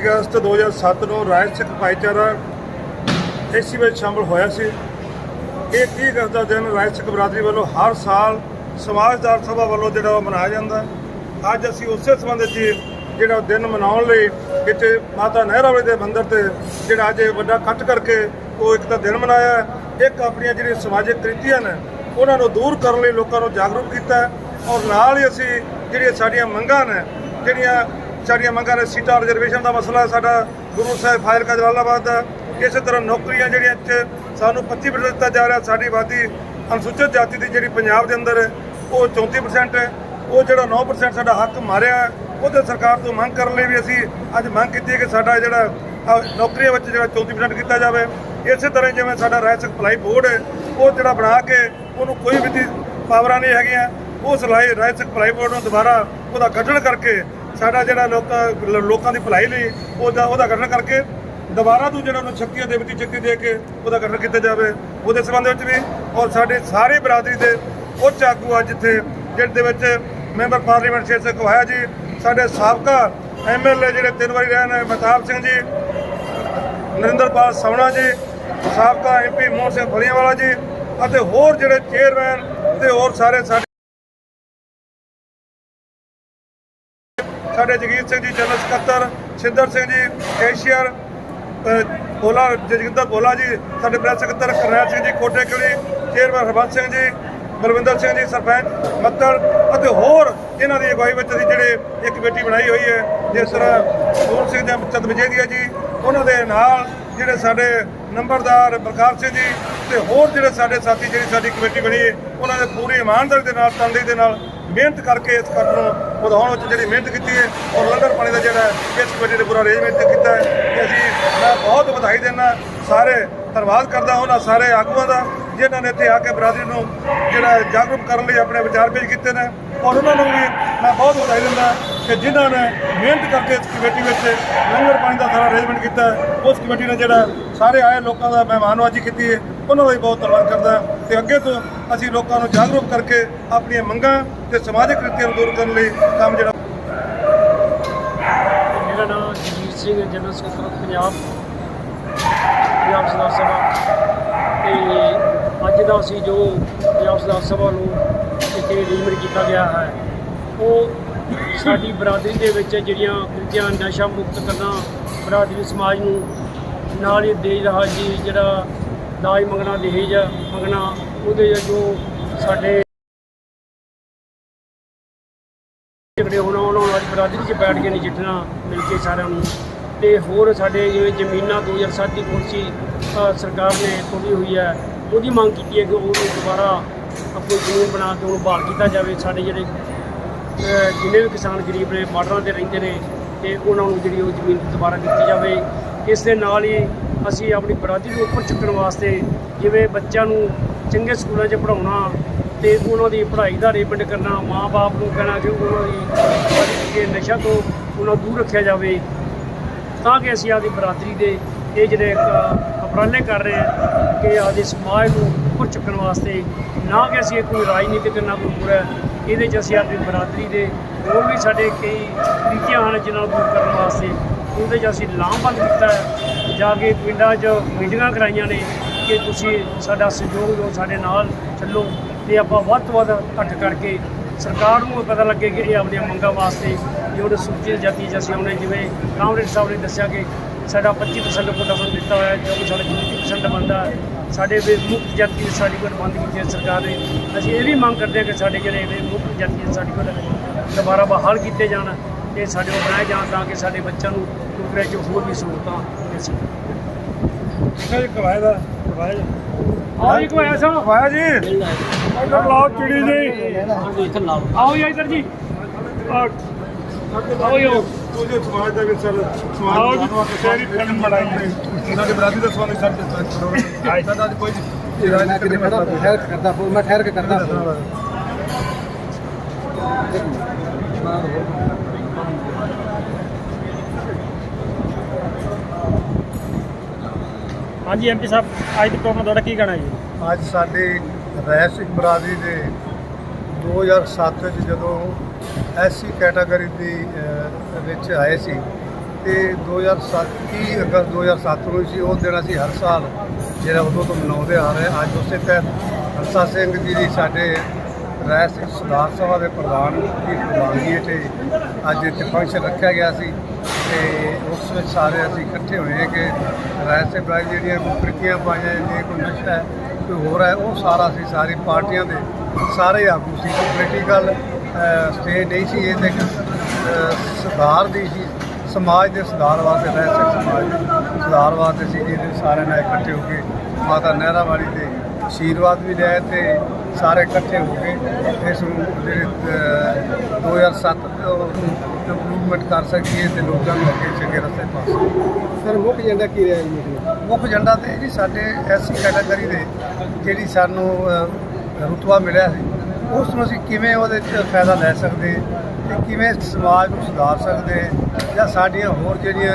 ਅਗਸਤ 2007 ਨੂੰ ਰਾਜ ਸਿੱਖ ਭਾਈਚਾਰਾ ਏਸੀ ਵਿੱਚ ਸ਼ਾਮਲ ਹੋਇਆ ਸੀ। ਇਹ 30 ਅਗਸਤ ਦਾ ਦਿਨ ਰਾਜ ਸਿੱਖ ਬਰਾਦਰੀ ਵੱਲੋਂ ਹਰ ਸਾਲ ਸਮਾਜਦਾਰ ਸਭਾ ਵੱਲੋਂ ਜਿਹੜਾ ਉਹ ਮਨਾਇਆ ਜਾਂਦਾ। ਅੱਜ ਅਸੀਂ ਉਸੇ ਸੰਬੰਧ 'ਚ ਹੀ ਜਿਹੜਾ ਉਹ ਦਿਨ ਮਨਾਉਣ ਲਈ ਇੱਥੇ ਮਾਤਾ ਨਹਿਰਾ ਵਾਲੇ ਦੇ ਮੰਦਿਰ ਤੇ ਜਿਹੜਾ ਅੱਜ ਵੱਡਾ ਇਕੱਠ ਕਰਕੇ ਉਹ ਇੱਕ ਤਾਂ ਦਿਨ ਮਨਾਇਆ ਇੱਕ ਆਪਣੀਆਂ ਜਿਹੜੀਆਂ ਸਮਾਜਿਕ ਕ੍ਰਿਤੀਆਂ ਨੇ, ਉਹਨਾਂ ਨੂੰ ਦੂਰ ਕਰਨ ਲਈ ਲੋਕਾਂ ਨੂੰ ਜਾਗਰੂਕ ਕੀਤਾ ਔਰ ਨਾਲ ਹੀ ਅਸੀਂ ਜਿਹੜੀਆਂ ਸਾਡੀਆਂ ਮੰਗਾਂ ਨੇ, ਜਿਹੜੀਆਂ ਸਾਡੀਆਂ ਮੰਗਾਂ ਨੇ ਸੀਟਾਂ ਰਿਜ਼ਰਵੇਸ਼ਨ ਦਾ ਮਸਲਾ ਸਾਡਾ ਗੁਰੂ ਸਾਹਿਬ ਫਾਜ਼ਿਲਕਾ ਜਲਾਲਾਬਾਦ ਦਾ। ਇਸੇ ਤਰ੍ਹਾਂ ਨੌਕਰੀਆਂ ਜਿਹੜੀਆਂ ਇੱਥੇ ਸਾਨੂੰ 25% ਦਿੱਤਾ ਜਾ ਰਿਹਾ ਸਾਡੀ ਆਬਾਦੀ ਅਨੁਸੂਚਿਤ ਜਾਤੀ ਦੀ ਜਿਹੜੀ ਪੰਜਾਬ ਦੇ ਅੰਦਰ ਹੈ ਉਹ 34% ਹੈ। ਉਹ ਜਿਹੜਾ 9% ਸਾਡਾ ਹੱਕ ਮਾਰਿਆ ਹੈ, ਉਹਦੇ ਸਰਕਾਰ ਤੋਂ ਮੰਗ ਕਰਨ ਲਈ ਵੀ ਅਸੀਂ ਅੱਜ ਮੰਗ ਕੀਤੀ ਹੈ ਕਿ ਸਾਡਾ ਜਿਹੜਾ ਨੌਕਰੀਆਂ ਵਿੱਚ ਜਿਹੜਾ 34% ਕੀਤਾ ਜਾਵੇ। ਇਸੇ ਤਰ੍ਹਾਂ ਜਿਵੇਂ ਸਾਡਾ ਰਾਜ ਸਪਲਾਈ ਬੋਰਡ ਹੈ ਉਹ ਜਿਹੜਾ ਬਣਾ ਕੇ ਉਹਨੂੰ ਕੋਈ ਵੀ ਪਾਵਰਾਂ ਨਹੀਂ ਹੈਗੀਆਂ। ਉਹ ਸਲਾਈ ਰਾਜ ਸਪਲਾਈ ਬੋਰਡ ਨੂੰ ਦੁਬਾਰਾ ਉਹਦਾ ਗਠਨ ਕਰਕੇ ਸਾਡਾ ਜਿਹੜਾ ਲੋਕਾਂ ਲੋਕਾਂ ਦੀ ਭਲਾਈ ਲਈ ਉਹਦਾ ਉਹਦਾ ਗਠਨ ਕਰਕੇ ਦੁਬਾਰਾ ਤੋਂ ਜਿਹੜਾ ਉਹਨੂੰ ਸ਼ਕਤੀਆਂ ਦੇ ਵਿੱਚ ਸ਼ਕਤੀ ਦੇ ਕੇ ਉਹਦਾ ਗਠਨ ਕੀਤਾ ਜਾਵੇ, ਉਹਦੇ ਸੰਬੰਧ ਵਿੱਚ ਵੀ ਔਰ ਸਾਡੇ ਸਾਰੇ ਬਰਾਦਰੀ ਦੇ ਉੱਚ ਆਗੂ ਆ ਜਿੱਥੇ ਜਿਹਦੇ ਵਿੱਚ ਮੈਂਬਰ ਪਾਰਲੀਮੈਂਟ ਸ਼ੇਰ ਸਿੰਘ ਕਵਾਇਆ ਜੀ, ਸਾਡੇ ਸਾਬਕਾ ਐਮਐਲਏ ਜਿਹੜੇ ਤਿੰਨ ਵਾਰੀ ਰਹੇ ਨੇ ਮਹਿਤਾਬ ਸਿੰਘ ਜੀ, ਨਰਿੰਦਰਪਾਲ ਸਵਣਾ ਜੀ, ਸਾਬਕਾ ਐਮਪੀ ਮੋਹਨ ਸਿੰਘ ਫਲੀਆਂਵਾਲਾ ਜੀ ਅਤੇ ਹੋਰ ਜਿਹੜੇ ਚੇਅਰਮੈਨ ਤੇ ਹੋਰ ਸਾਰੇ ਸਾਡੇ ਸਾਡੇ ਜਗੀਰ ਸਿੰਘ ਜੀ ਜਨਰਲ ਸਕੱਤਰ ਸਿੰਦਰ ਸਿੰਘ ਜੀ ਕੈਸ਼ੀਅਰ ਅ, ਭੋਲਾ ਜਗਿੰਦਰ ਬੋਲਾ ਜੀ ਸਾਡੇ ਪ੍ਰੈਸ ਸਕੱਤਰ ਕਰਨੈਲ ਸਿੰਘ ਜੀ ਕੋਟੇ ਕਿਲੀ ਚੇਅਰਮੈਨ ਹਰਬੰਸ ਸਿੰਘ ਜੀ ਬਲਵਿੰਦਰ ਸਿੰਘ ਜੀ ਸਰਪੰਚ ਮੱਤੜ ਅਤੇ ਹੋਰ ਇਹਨਾਂ ਦੀ ਅਗਵਾਈ ਵਿੱਚ ਅਸੀਂ ਜਿਹੜੇ ਇੱਕ ਕਮੇਟੀ ਬਣਾਈ ਹੋਈ ਹੈ ਜਿਸ ਤਰ੍ਹਾਂ ਸੋਹਣ ਸਿੰਘ ਦੇ ਚੰਦ ਜੀ ਉਹਨਾਂ ਦੇ ਨਾਲ ਜਿਹੜੇ ਸਾਡੇ ਨੰਬਰਦਾਰ ਬਲਕਾਰ ਸਿੰਘ ਜੀ ਤੇ ਹੋਰ ਜਿਹੜੇ ਸਾਡੇ ਸਾਥੀ ਜਿਹੜੀ ਸਾਡੀ ਕਮੇਟੀ ਬਣੀ ਹੈ ਉਹਨਾਂ ਦੇ ਪੂਰੀ ਇਮਾਨਦਾਰੀ ਦੇ ਨਾਲ ਤਨਦੇਹੀ ਦੇ ਨਾਲ ਮਿਹਨਤ ਕਰਕੇ ਇਸ ਕੰਮ ਨੂੰ ਵਧਾਉਣ ਵਿੱਚ ਜਿਹੜੀ ਮਿਹਨਤ ਕੀਤੀ ਹੈ ਔਰ ਲੰਗਰ ਪਾਣੀ ਦਾ ਜਿਹੜਾ ਇਸ ਕਮੇਟੀ ਨੇ ਪੂਰਾ ਅਰੇਂਜਮੈਂਟ ਕੀਤਾ ਹੈ ਤੇ ਅਸੀਂ ਮੈਂ ਬਹੁਤ ਵਧਾਈ ਦਿੰਦਾ, ਸਾਰੇ ਧੰਨਵਾਦ ਕਰਦਾ ਉਹਨਾਂ ਸਾਰੇ ਆਗੂਆਂ ਦਾ, ਜਿਨ੍ਹਾਂ ਨੇ ਇੱਥੇ ਆ ਕੇ ਬਰਾਦਰੀ ਨੂੰ ਜਿਹੜਾ ਜਾਗਰੂਕ ਕਰਨ ਲਈ ਆਪਣੇ ਵਿਚਾਰ ਪੇਸ਼ ਕੀਤੇ ਨੇ। ਔਰ ਉਹਨਾਂ ਨੂੰ ਵੀ ਮੈਂ ਬਹੁਤ ਵਧਾਈ ਦਿੰਦਾ ਕਿ ਜਿਨ੍ਹਾਂ ਨੇ ਮਿਹਨਤ ਕਰਕੇ ਇਸ ਕਮੇਟੀ ਵਿੱਚ ਲੰਗਰ ਪਾਣੀ ਦਾ ਸਾਰਾ ਅਰੇਂਜਮੈਂਟ ਕੀਤਾ ਉਸ ਕਮੇਟੀ ਨੇ ਜਿਹੜਾ ਸਾਰੇ ਆਏ ਲੋਕਾਂ ਦਾ ਮਹਿਮਾਨਵਾਜੀ ਕੀਤੀ ਹੈ। ਉਹਨਾਂ ਦਾ ਵੀ ਬਹੁਤ ਧੰਨਵਾਦ ਕਰਦਾ ਤੇ ਅੱਗੇ ਤੋਂ ਅਸੀਂ ਲੋਕਾਂ ਨੂੰ ਜਾਗਰੂਕ ਕਰਕੇ ਆਪਣੀਆਂ ਮੰਗਾਂ ਤੇ ਸਮਾਜਿਕ ਕ੍ਰਿਤੀਆਂ ਨੂੰ ਦੂਰ ਕਰਨ ਲਈ ਕੰਮ ਜਿਹੜਾ ਮੇਰਾ ਨਾਮ ਜਗਜੀਤ ਸਿੰਘ ਜਨਰਲ ਸਕੱਤਰ ਪੰਜਾਬ ਪੰਜਾਬ ਸਰਦਾਰ ਸਭਾ। ਤੇ ਅੱਜ ਦਾ ਅਸੀਂ ਜੋ ਪੰਜਾਬ ਸਰਦਾਰ ਸਭਾ ਨੂੰ ਇੱਥੇ ਰੀਮਰ ਕੀਤਾ ਗਿਆ ਹੈ, ਉਹ ਸਾਡੀ ਬਰਾਦਰੀ ਦੇ ਵਿੱਚ ਜਿਹੜੀਆਂ ਕ੍ਰਿਤੀਆਂ, ਨਸ਼ਾ ਮੁਕਤ ਕਰਨਾ ਬਰਾਦਰੀ ਸਮਾਜ ਨੂੰ ਨਾਲ ਹੀ ਦੇਜ ਰਹਾ ਜੀ, ਜਿਹੜਾ ਦਾਜ ਮੰਗਣਾ, ਦਹੇਜ ਮੰਗਣਾ, ਉਹਦੇ ਜੋ ਸਾਡੇ ਝਗੜੇ ਹੋਣਾ ਉਹਨਾਂ ਨੂੰ ਅੱਜ ਬਰਾਦਰੀ 'ਚ ਬੈਠ ਕੇ ਨਜਿੱਠਣਾ ਮਿਲ ਕੇ ਸਾਰਿਆਂ ਨੂੰ। ਤੇ ਹੋਰ ਸਾਡੇ ਜਿਵੇਂ ਜ਼ਮੀਨਾਂ 2007 ਦੀ ਕੁਰਸੀ ਸਰਕਾਰ ਨੇ ਤੋੜੀ ਹੋਈ ਹੈ, ਉਹਦੀ ਮੰਗ ਕੀਤੀ ਹੈ ਕਿ ਉਹਨੂੰ ਦੁਬਾਰਾ ਕੋਈ ਜ਼ਮੀਨ ਬਣਾ ਕੇ ਉਹਨੂੰ ਬਹਾਲ ਕੀਤਾ ਜਾਵੇ। ਸਾਡੇ ਜਿਹੜੇ ਜਿੰਨੇ ਵੀ ਕਿਸਾਨ ਗਰੀਬ ਨੇ, ਬਾਰਡਰਾਂ ਤੇ ਰਹਿੰਦੇ ਨੇ, ਤੇ ਉਹਨਾਂ ਨੂੰ ਜਿਹੜੀ ਉਹ ਜ਼ਮੀਨ ਦੁਬਾਰਾ ਦਿੱਤੀ ਜਾਵੇ। ਇਸ ਦੇ ਨਾਲ ਹੀ ਅਸੀਂ ਆਪਣੀ ਬਰਾਦਰੀ ਨੂੰ ਉੱਪਰ ਚੁੱਕਣ ਵਾਸਤੇ ਜਿਵੇਂ ਬੱਚਿਆਂ ਨੂੰ ਚੰਗੇ ਸਕੂਲਾਂ 'ਚ ਪੜਾਉਣਾ ਤੇ ਉਹਨਾਂ ਦੀ ਪੜ੍ਹਾਈ ਦਾ ਅਰੇਂਜਮੈਂਟ ਕਰਨਾ, ਮਾਂ-ਬਾਪ ਨੂੰ ਕਹਿਣਾ ਕਿ ਉਹਨਾਂ ਦੀ ਕਿ ਨਸ਼ਾ ਤੋਂ ਉਹਨਾਂ ਨੂੰ ਦੂਰ ਰੱਖਿਆ ਜਾਵੇ, ਤਾਂ ਕਿ ਅਸੀਂ ਆਪਦੀ ਬਰਾਦਰੀ ਦੇ ਇਹ ਜਿਹੜੇ ਉਪਰਾਲੇ ਕਰ ਰਹੇ ਹਾਂ ਕਿ ਆਪਦੇ ਸਮਾਜ ਨੂੰ ਉੱਪਰ ਚੁੱਕਣ ਵਾਸਤੇ, ਨਾ ਕਿ ਅਸੀਂ ਇਹ ਕੋਈ ਰਾਜਨੀਤਿਕ ਨਾ ਕੋਈ ਪੂਰਾ ਇਹਦੇ 'ਚ ਅਸੀਂ ਆਪਣੀ ਬਰਾਦਰੀ ਦੇ ਹੋਰ ਵੀ ਸਾਡੇ ਕਈ ਤਰੀਕਿਆਂ ਹਨ ਜਿਨ੍ਹਾਂ ਨੂੰ ਦੂਰ ਕਰਨ ਵਾਸਤੇ, ਉਹਦੇ 'ਚ ਅਸੀਂ ਲਾਮਬੰਦ ਕੀਤਾ ਹੈ। ਜਾ ਕੇ ਪਿੰਡਾਂ 'ਚ ਮੀਟਿੰਗਾਂ ਕਰਾਈਆਂ ਨੇ ਕਿ ਤੁਸੀਂ ਸਾਡਾ ਸਹਿਯੋਗ ਦਿਓ ਸਾਡੇ ਨਾਲ ਚੱਲੋ ਤੇ ਆਪਾਂ ਵੱਧ ਤੋਂ ਵੱਧ ਇਕੱਠ ਕਰਕੇ ਸਰਕਾਰ ਨੂੰ ਪਤਾ ਲੱਗੇ ਕਿ ਇਹ ਆਪਣੀਆਂ ਮੰਗਾਂ ਵਾਸਤੇ ਜਿਹੜੇ ਸੂਚਿਤ ਜਾਤੀ 'ਚ ਅਸੀਂ ਆਉਣੇ ਜਿਵੇਂ ਕਾਮਰੇਡ ਸਾਹਿਬ ਨੇ ਦੱਸਿਆ ਕਿ ਸਾਡਾ 25% ਕੋਟਾ ਸਾਨੂੰ ਦਿੱਤਾ ਹੋਇਆ ਹੈ, ਜੋ ਕਿ ਸਾਡਾ 30% ਬਣਦਾ ਸਾਡੇ ਵੀ ਮੁਕਤ ਜਾਤੀ ਦੇ ਸਰਟੀਫਿਕੇਟ ਬੰਦ ਕੀਤੇ ਹੈ ਸਰਕਾਰ ਨੇ। ਅਸੀਂ ਇਹ ਵੀ ਮੰਗ ਕਰਦੇ ਹਾਂ ਕਿ ਸਾਡੇ ਜਿਹੜੇ ਵੀ ਮੁਕਤ ਜਾਤੀ ਦੇ ਸਰਟੀਫਿਕੇਟ ਦੁਬਾਰਾ ਬਹਾਲ ਕੀਤੇ ਜਾਣ। ਤੇ ਸਾਡੇ ਉਹ ਬਣਾਏ ਜਾਣ ਤਾਂ ਕਿ ਸਾਡੇ ਬੱਚਿਆਂ ਨੂੰ ਟੁਕੜੇ 'ਚ ਹੋਰ ਵੀ ਸਹੂਲਤਾਂ ਮਿਲ ਸਕਣ। ਦੀ ਕਵਾਇਦਾ ਕਵਾਇਦਾ ਆਓ ਜੀ ਕੋਈ ਐਸਾ ਕਵਾਇਆ ਜੀ। ਇੱਧਰ ਲਾਓ ਚਿੜੀ ਜੀ। ਆਓ ਜੀ ਇੱਧਰ ਜੀ। ਆਓ ਜੀ ਆਓ। ਉਹ ਜੋ ਸਮਾਜ ਦਾ ਵੀ ਸਰ। ਨੂੰ ਤੇਰੀ ਫਿਲਮ ਬਣਾਈ ਹੈ। ਇਹਨਾਂ ਦੇ ਬਰਾਦਰੀ ਦਾ ਸਵਾਲ ਸਰ ਅੱਜ ਕੋਈ ਨਹੀਂ ਠਹਿਰ ਕੇ ਕਰਦਾ ਮੈਂ ਠਹਿਰ ਕੇ ਕਰਦਾ ਹਾਂਜੀ ਐਮਪੀ ਸਾਹਿਬ, ਅੱਜ ਦੀ ਪ੍ਰੋਗਰਾਮ ਤੁਹਾਡਾ ਕੀ ਕਹਿਣਾ ਜੀ? ਅੱਜ ਸਾਡੀ ਰੈਸ ਸਿੰਘ ਬਰਾਦਰੀ ਦੇ 2007 ਵਿੱਚ ਜਦੋਂ ਐਸਸੀ ਕੈਟਾਗਰੀ ਦੀ ਵਿੱਚ ਆਏ ਸੀ ਤੇ 2007 30 ਅਗਸਤ 2007 ਨੂੰ ਸੀ ਉਹ ਦਿਨ ਅਸੀਂ ਹਰ ਸਾਲ ਜਿਹੜਾ ਉਦੋਂ ਤੋਂ ਮਨਾਉਂਦੇ ਆ ਰਹੇ ਅੱਜ ਉਸੇ ਤਹਿਤ ਹਰਸਾ ਸਿੰਘ ਜੀ ਦੀ ਸਾਡੇ ਰਾਏ ਸਿੰਘ ਸੁਧਾਰ ਸਭਾ ਦੇ ਪ੍ਰਧਾਨ ਦੀ ਪ੍ਰਧਾਨਗੀ ਤੇ ਅੱਜ ਇੱਥੇ ਫੰਕਸ਼ਨ ਰੱਖਿਆ ਗਿਆ ਸੀ। ਤੇ ਉਸ ਵਿੱਚ ਸਾਰੇ ਅਸੀਂ ਇਕੱਠੇ ਹੋਏ ਕਿ ਰਾਏ ਸਿੰਘ ਬਾਈ ਜਿਹੜੀਆਂ ਕੋਈ ਪਾਈਆਂ ਜਾਂਦੀਆਂ ਕੋਈ ਨਸ਼ਾ ਹੈ ਕੋਈ ਹੋਰ ਹੈ ਉਹ ਸਾਰਾ ਅਸੀਂ ਸਾਰੀ ਪਾਰਟੀਆਂ ਦੇ ਸਾਰੇ ਆਗੂ ਸੀ। ਪੋਲੀਟੀਕਲ ਸਟੇਜ ਨਹੀਂ ਸੀ ਇਹ ਤੇ ਇੱਕ, ਅਹ, ਸੁਧਾਰ ਦੀ ਸੀ। ਸਮਾਜ ਦੇ ਸੁਧਾਰ ਵਾਸਤੇ ਰਹਿ ਸਿੰਘ ਸਮਾਜ ਦੇ ਸੁਧਾਰ ਵਾਸਤੇ ਸੀ ਜਿਹਦੇ ਸਾਰਿਆਂ ਨਾਲ ਇਕੱਠੇ ਹੋ ਕੇ ਮਾਤਾ ਨਹਿਰਾ ਵਾਲੀ ਦੇ ਆਸ਼ੀਰਵਾਦ ਵੀ ਲਿਆ ਤੇ ਸਾਰੇ ਇਕੱਠੇ ਹੋ ਕੇ ਇਸ ਨੂੰ ਜਿਹੜੇ ਅਹ, 2007 ਤੋਂ ਇੰਪਰੂਵਮੈਂਟ ਕਰ ਸਕੀਏ ਤੇ ਲੋਕਾਂ ਨੂੰ ਅੱਗੇ ਚੰਗੇ ਰਸਤੇ ਪਾ ਸਕੀਏ। ਸਰ ਮੁੱਖ ਏਜੰਡਾ ਕੀ ਰਿਹਾ ਜੀ ਮੁੱਖ ਏਜੰਡਾ ਤੇ ਜੀ ਸਾਡੇ ਐਸਸੀ ਕੈਟਾਗਰੀ ਦੇ ਜਿਹੜੀ ਸਾਨੂੰ ਰੁਤਬਾ ਮਿਲਿਆ ਸੀ ਉਸ ਨੂੰ ਅਸੀਂ ਕਿਵੇਂ ਉਹਦੇ 'ਚ ਫਾਇਦਾ ਲੈ ਸਕਦੇ ਤੇ ਕਿਵੇਂ ਸਮਾਜ ਨੂੰ ਸੁਧਾਰ ਸਕਦੇ ਜਾਂ ਸਾਡੀਆਂ ਹੋਰ ਜਿਹੜੀਆਂ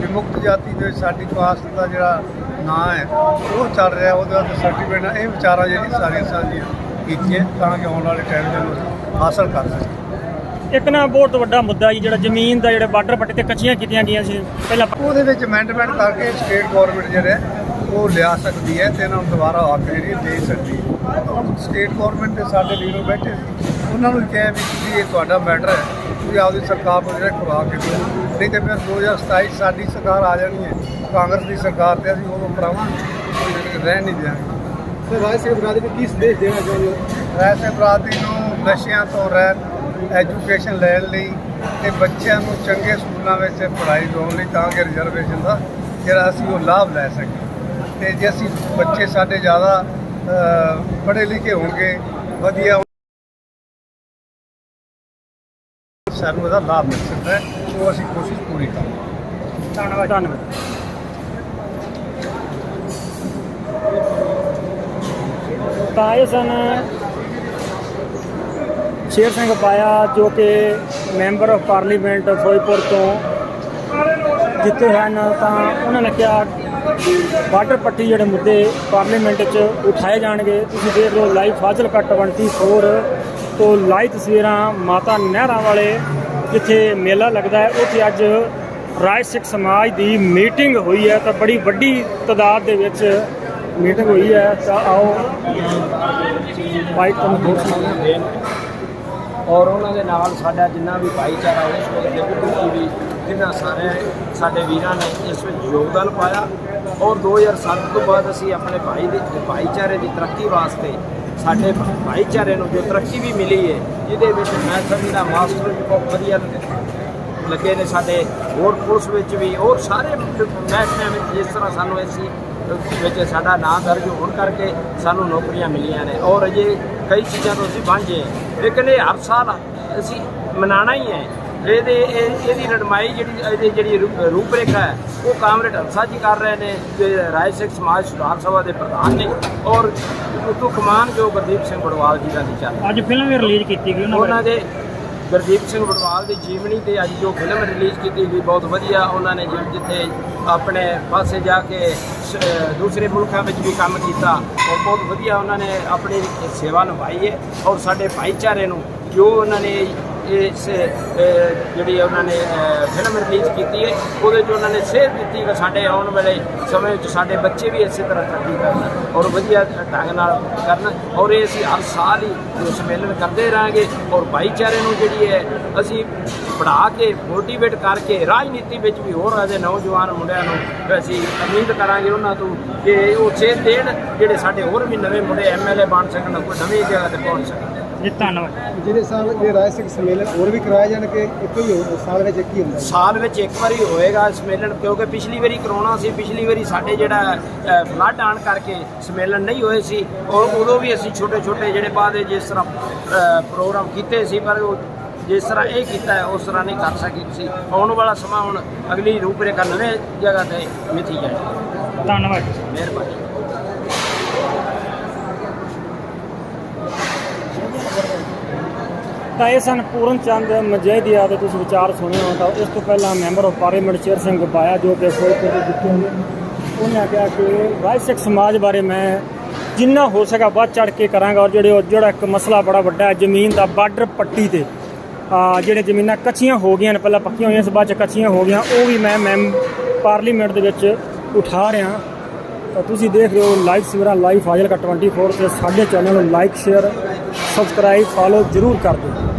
ਵਿਮੁਕਤ ਜਾਤੀ ਦੇ ਸਾਡੀ ਕਾਸਟ ਦਾ ਜਿਹੜਾ ਨਾਂ ਹੈ ਉਹ ਚੱਲ ਰਿਹਾ ਉਹਦੇ ਵਾਸਤੇ ਸਰਟੀਫਿਕੇਟ ਇਹ ਵਿਚਾਰਾਂ ਜਿਹੜੀ ਸਾਰੀਆਂ ਸਾਂਝੀਆਂ ਕੀਤੀਆਂ ਤਾਂ ਕਿ ਆਉਣ ਵਾਲੇ ਟਾਈਮ ਦੇ ਅਸੀਂ ਹਾਸਲ ਕਰ ਸਕੀਏ। ਇੱਕ ਨਾ ਬਹੁਤ ਵੱਡਾ ਮੁੱਦਾ ਜੀ ਜਿਹੜਾ ਜ਼ਮੀਨ ਦਾ ਜਿਹੜੇ ਬਾਰਡਰ ਪੱਟੇ ਤੇ ਕੱਚੀਆਂ ਕੀਤੀਆਂ ਗਈਆਂ ਸੀ ਪਹਿਲਾਂ ਉਹਦੇ ਵਿੱਚ ਅਮੈਂਡਮੈਂਟ ਕਰਕੇ ਸਟੇਟ ਗਵਰਨਮੈਂਟ ਜਿਹੜਾ ਹੈ, ਉਹ ਲਿਆ ਸਕਦੀ ਹੈ ਤੇ ਇਹਨਾਂ ਨੂੰ ਦੁਬਾਰਾ ਹੱਕ ਜਿਹੜੀ ਦੇ ਸਕਦੀ ਹੈ। ਸਟੇਟ ਗਵਰਨਮੈਂਟ ਦੇ ਸਾਡੇ ਲੀਡਰ ਬੈਠੇ ਸੀ। ਉਹਨਾਂ ਨੂੰ ਕਿਹਾ ਵੀ ਇਹ ਤੁਹਾਡਾ ਮੈਟਰ ਹੈ। ਤੁਸੀਂ ਆਪਦੀ ਸਰਕਾਰ ਨੂੰ ਜਿਹੜਾ ਖੁਰਾ ਕੇ ਦਿਓ ਨਹੀਂ ਤੇ ਫਿਰ 2027 ਸਾਡੀ ਸਰਕਾਰ ਆ ਜਾਣੀ ਹੈ। ਕਾਂਗਰਸ ਦੀ ਸਰਕਾਰ ਤੇ ਅਸੀਂ ਉਦੋਂ ਭਰਾਵਾਂਗੇ ਰਹਿ ਨਹੀਂ ਦਿਆਂਗੇ। ਸਰ ਰਾਜ ਸਿੰਘ ਬਰਾਦਰੀ ਨੂੰ ਕੀ ਸੰਦੇਸ਼ ਦੇਣਾ ਚਾਹੁੰਦੇ ਹੋ? ਐਸੇ ਬਰਾਦਰੀ ਨੂੰ ਨਸ਼ਿਆਂ ਤੋਂ ਰਹਿਤ ਐਜੂਕੇਸ਼ਨ ਲੈਣ ਲਈ ਤੇ ਬੱਚਿਆਂ ਨੂੰ ਚੰਗੇ ਸਕੂਲਾਂ ਵਿੱਚ ਪੜ੍ਹਾਈ ਦਿਵਾਉਣ ਲਈ ਤਾਂ ਕਿ ਰਿਜ਼ਰਵੇਸ਼ਨ ਦਾ ਜਿਹੜਾ ਅਸੀਂ ਉਹ ਲਾਭ ਲੈ ਸਕੀਏ। ਤੇ ਜੇ ਅਸੀਂ ਬੱਚੇ ਸਾਡੇ ਜ਼ਿਆਦਾ ਪੜ੍ਹੇ ਲਿਖੇ ਹੋਣਗੇ ਵਧੀਆ ਸਾਨੂੰ ਇਹਦਾ ਲਾਭ ਮਿਲ ਸਕਦਾ ਹੈ ਉਹ ਅਸੀਂ ਕੋਸ਼ਿਸ਼ ਪੂਰੀ ਕਰਾਂਗੇ। ਧੰਨਵਾਦ। ਧੰਨਵਾਦ। ਤਾਂ ਇਹ ਸਨ, ਸ਼ੇਰ ਸਿੰਘ ਪਾਇਆ, ਜੋ ਕਿ ਮੈਂਬਰ ਆਫ ਪਾਰਲੀਮੈਂਟ ਫਿਰੋਜ਼ਪੁਰ ਤੋਂ ਜਿੱਤੇ ਹਨ, ਤਾਂ ਉਹਨਾਂ ਨੇ ਕਿਹਾ ਵਾਟਰ ਪੱਟੀ ਜਿਹੜੇ ਮੁੱਦੇ ਪਾਰਲੀਮੈਂਟ 'ਚ ਉਠਾਏ ਜਾਣਗੇ। ਤੁਸੀਂ ਦੇਖ ਲਓ ਲਾਈਵ ਫਾਜ਼ਿਲਕਾ 24 ਤੋਂ ਲਾਈਵ ਤਸਵੀਰਾਂ ਮਾਤਾ ਨਹਿਰਾਂ ਵਾਲੇ ਜਿੱਥੇ ਮੇਲਾ ਲੱਗਦਾ ਹੈ, ਉੱਥੇ ਅੱਜ ਰਾਜ ਸਿੱਖ ਸਮਾਜ ਦੀ ਮੀਟਿੰਗ ਹੋਈ ਹੈ। ਤਾਂ ਬੜੀ ਵੱਡੀ ਤਾਦਾਦ ਦੇ ਵਿੱਚ ਮੀਟਿੰਗ ਹੋਈ ਹੈ। ਤਾਂ ਆਓ ਬਾਈਕ ਤੁਹਾਨੂੰ ਹੋਰ ਔਰ ਉਹਨਾਂ ਦੇ ਨਾਲ ਸਾਡਾ ਜਿੰਨਾ ਵੀ ਭਾਈਚਾਰਾ, ਉਸ ਵੇਲੇ ਦੇ ਬੁੱਢੀ ਵੀ ਜਿਨ੍ਹਾਂ ਸਾਰੇ ਸਾਡੇ ਵੀਰਾਂ ਨੇ ਇਸ ਵਿੱਚ ਯੋਗਦਾਨ ਪਾਇਆ। ਔਰ 2007 ਤੋਂ ਬਾਅਦ ਅਸੀਂ ਆਪਣੇ ਭਾਈ ਦੇ, ਭਾਈਚਾਰੇ ਦੀ ਤਰੱਕੀ ਵਾਸਤੇ ਸਾਡੇ ਭਾਈਚਾਰੇ ਨੂੰ ਜੋ ਤਰੱਕੀ ਵੀ ਮਿਲੀ ਹੈ, ਜਿਹਦੇ ਵਿੱਚ ਮੈਂ ਸਮਝਦਾ ਮਾਸਟਰ ਵੀ ਬਹੁਤ ਵਧੀਆ ਲੱਗੇ ਨੇ ਸਾਡੇ ਹੋਰ ਪੁਲਿਸ ਵਿੱਚ ਵੀ, ਹੋਰ ਸਾਰੇ ਮਹਿਕਮਿਆਂ ਵਿੱਚ ਜਿਸ ਤਰ੍ਹਾਂ ਸਾਨੂੰ ਅਸੀਂ ਵਿੱਚ ਸਾਡਾ ਨਾਂ ਦਰਜ ਹੋਣ ਕਰਕੇ ਸਾਨੂੰ ਨੌਕਰੀਆਂ ਮਿਲੀਆਂ ਨੇ। ਔਰ ਅਜੇ ਕਈ ਚੀਜ਼ਾਂ ਤੋਂ ਅਸੀਂ ਵਾਂਝੇ ਲੇਕਿਨ ਇਹ ਹਰ ਸਾਲ ਅਸੀਂ ਮਨਾਣਾ ਹੀ ਹੈ। ਇਹਦੇ ਇਹ- ਇਹਦੀ ਰਣਮਾਈ ਜਿਹੜੀ ਇਹਦੀ ਜਿਹੜੀ ਰੂਪਰੇਖਾ ਹੈ ਉਹ ਕਾਮਰੇਡ ਹੰਸਾ ਜੀ ਕਰ ਰਹੇ ਨੇ ਜੋ ਰਾਏ ਸਿੱਖ ਸਮਾਜ ਸੁਧਾਰ ਸਭਾ ਦੇ ਪ੍ਰਧਾਨ ਨੇ ਔਰ ਉਤੋਂ ਕਮਾਨ ਜੋ ਗੁਰਦੀਪ ਸਿੰਘ ਬੜਵਾਲ ਜੀ ਦਾ ਵਿਚਾਰ। ਅੱਜ ਫਿਲਮ ਵੀ ਰਿਲੀਜ਼ ਕੀਤੀ ਗਈ ਉਹਨਾਂ ਦੇ ਗੁਰਦੀਪ ਸਿੰਘ ਬੜਵਾਲ ਦੀ ਜੀਵਨੀ ਤੇ ਅੱਜ ਜੋ ਫਿਲਮ ਰਿਲੀਜ਼ ਕੀਤੀ ਗਈ ਬਹੁਤ ਵਧੀਆ। ਉਹਨਾਂ ਨੇ ਜਿੱਥੇ ਆਪਣੇ ਪਾਸੇ ਜਾ ਕੇ ਦੂਸਰੇ ਮੁਲਕਾਂ ਵਿੱਚ ਵੀ ਕੰਮ ਕੀਤਾ ਔਰ ਬਹੁਤ ਵਧੀਆ ਉਹਨਾਂ ਨੇ ਆਪਣੀ ਸੇਵਾ ਨਿਭਾਈ ਹੈ ਔਰ ਸਾਡੇ ਭਾਈਚਾਰੇ ਨੂੰ ਜੋ ਉਹਨਾਂ ਨੇ ਇਸ ਅਹ, ਜਿਹੜੀ ਉਹਨਾਂ ਨੇ ਫਿਲਮ ਰਿਲੀਜ਼ ਕੀਤੀ ਹੈ ਉਹਦੇ 'ਚ ਉਹਨਾਂ ਨੇ ਸੇਧ ਦਿੱਤੀ ਕਿ ਸਾਡੇ ਆਉਣ ਵਾਲੇ ਸਮੇਂ ਵਿੱਚ ਸਾਡੇ ਬੱਚੇ ਵੀ ਇਸੇ ਤਰ੍ਹਾਂ ਤਰੱਕੀ ਕਰਨ ਔਰ ਵਧੀਆ ਢੰਗ ਨਾਲ ਕਰਨ ਔਰ ਇਹ ਅਸੀਂ ਹਰ ਸਾਲ ਹੀ ਜੋ ਸੰਮੇਲਨ ਕਰਦੇ ਰਹਾਂਗੇ ਔਰ ਭਾਈਚਾਰੇ ਨੂੰ ਜਿਹੜੀ ਹੈ ਅਸੀਂ ਪੜ੍ਹਾ ਕੇ ਮੋਟੀਵੇਟ ਕਰਕੇ ਰਾਜਨੀਤੀ ਵਿੱਚ ਵੀ ਹੋਰ ਆਦੇ ਨੌਜਵਾਨ ਮੁੰਡਿਆਂ ਨੂੰ ਅਸੀਂ ਉਮੀਦ ਕਰਾਂਗੇ ਉਹਨਾਂ ਤੋਂ ਕਿ ਉਹ ਸੇਧ ਦੇਣ ਜਿਹੜੇ ਸਾਡੇ ਹੋਰ ਵੀ ਨਵੇਂ ਮੁੰਡੇ ਐਮਐਲਏ ਬਣ ਸਕਣ ਕੋਈ ਨਵੀਂ ਜਗ੍ਹਾ ਤੇ ਪਹੁੰਚ ਸਕਣ। ਜੀ ਧੰਨਵਾਦ। ਜਿਹੜੇ ਸਾਲ ਇਹ ਰਾਜ ਸਿੰਘ ਸੰਮੇਲਨ ਹੋਰ ਵੀ ਕਰਾਏ ਜਾਣਗੇ ਇੱਕੋ ਹੀ ਹੋ- ਸਾਲ ਵਿੱਚ ਇੱਕ ਹੀ ਹੁੰਦਾ ਹੈ ਸਾਲ ਵਿੱਚ ਇੱਕ ਵਾਰੀ ਹੋਏਗਾ ਸੰਮੇਲਨ ਕਿਉਂਕਿ ਪਿਛਲੀ ਵਾਰੀ ਕਰੋਨਾ ਸੀ ਪਿਛਲੀ ਵਾਰੀ ਸਾਡੇ ਜਿਹੜਾ ਫਲੱਡ ਆਣ ਕਰਕੇ ਸੰਮੇਲਨ ਨਹੀਂ ਹੋਏ ਸੀ ਔਰ ਉਦੋਂ ਵੀ ਅਸੀਂ ਛੋਟੇ ਛੋਟੇ ਜਿਹੜੇ ਬਾਅਦ ਜਿਸ ਤਰ੍ਹਾਂ ਅ, ਪ੍ਰੋਗਰਾਮ ਕੀਤੇ ਸੀ ਪਰ ਉਹ ਜਿਸ ਤਰ੍ਹਾਂ ਇਹ ਕੀਤਾ ਹੈ ਉਸ ਤਰ੍ਹਾਂ ਨਹੀਂ ਕਰ ਸਕੀ ਸੀ ਆਉਣ ਵਾਲਾ ਸਮਾਂ ਹੁਣ ਅਗਲੀ ਰੂਪਰੇਖਾ ਨਵੇਂ ਜਗ੍ਹਾ ਤੇ ਮਿਥੀ ਜਾਏਗੀ। ਧੰਨਵਾਦ ਮਿਹਰਬਾਨੀ। ਤਾਂ ਇਹ ਸਨ ਪੂਰਨ ਚੰਦ ਮਜੈਦੀਆ ਦੇ ਤੁਸੀਂ ਵਿਚਾਰ ਸੁਣੇ ਹੋ ਤਾਂ ਇਸ ਤੋਂ ਪਹਿਲਾਂ member of parliament Sher Singh via ਜੋ ਕਿ ਫਿਰੋਜ਼ਪੁਰ ਦੇ ਦਿੱਤੇ ਹੋਏ ਉਹਨੇ ਆਖਿਆ ਕਿ ਰਾਜ ਸਿੱਖ ਸਮਾਜ ਬਾਰੇ ਮੈਂ ਜਿੰਨਾ ਹੋ ਸਕਾ ਵੱਧ ਚੜ ਕੇ ਕਰਾਂਗਾ ਔਰ ਜਿਹੜੇ ਉਹ, ਜਿਹੜਾ ਇੱਕ ਮਸਲਾ ਬੜਾ ਵੱਡਾ ਹੈ ਜ਼ਮੀਨ ਦਾ ਬਾਰਡਰ ਪੱਟੀ ਤੇ ਜਿਹੜੇ ਜ਼ਮੀਨਾਂ ਕੱਚੀਆਂ ਹੋ ਗਈਆਂ ਨੇ, ਪਹਿਲਾਂ ਪੱਕੀਆਂ ਹੋਈਆਂ ਇਸ ਬਾਅਦ ਚ ਕੱਚੀਆਂ ਹੋ ਗਈਆਂ, ਉਹ ਵੀ ਮੈਂ ਮੈਂ ਪਾਰਲੀਮੈਂਟ ਦੇ ਵਿੱਚ ਉਠਾ ਰਿਹਾ। ਤਾਂ ਤੁਸੀਂ ਦੇਖ ਰਹੇ ਹੋ ਲਾਈਵ ਸਵੇਰਾ ਲਾਈਵ ਫਾਜ਼ਿਲਕਾ 24 ਤੇ ਸਾਡੇ ਚੈਨਲ ਨੂੰ ਲਾਈਕ ਸ਼ੇਅਰ ਸਬਸਕ੍ਰਾਈਬ ਫਾਲੋ ਜ਼ਰੂਰ ਕਰ ਦਿਓ।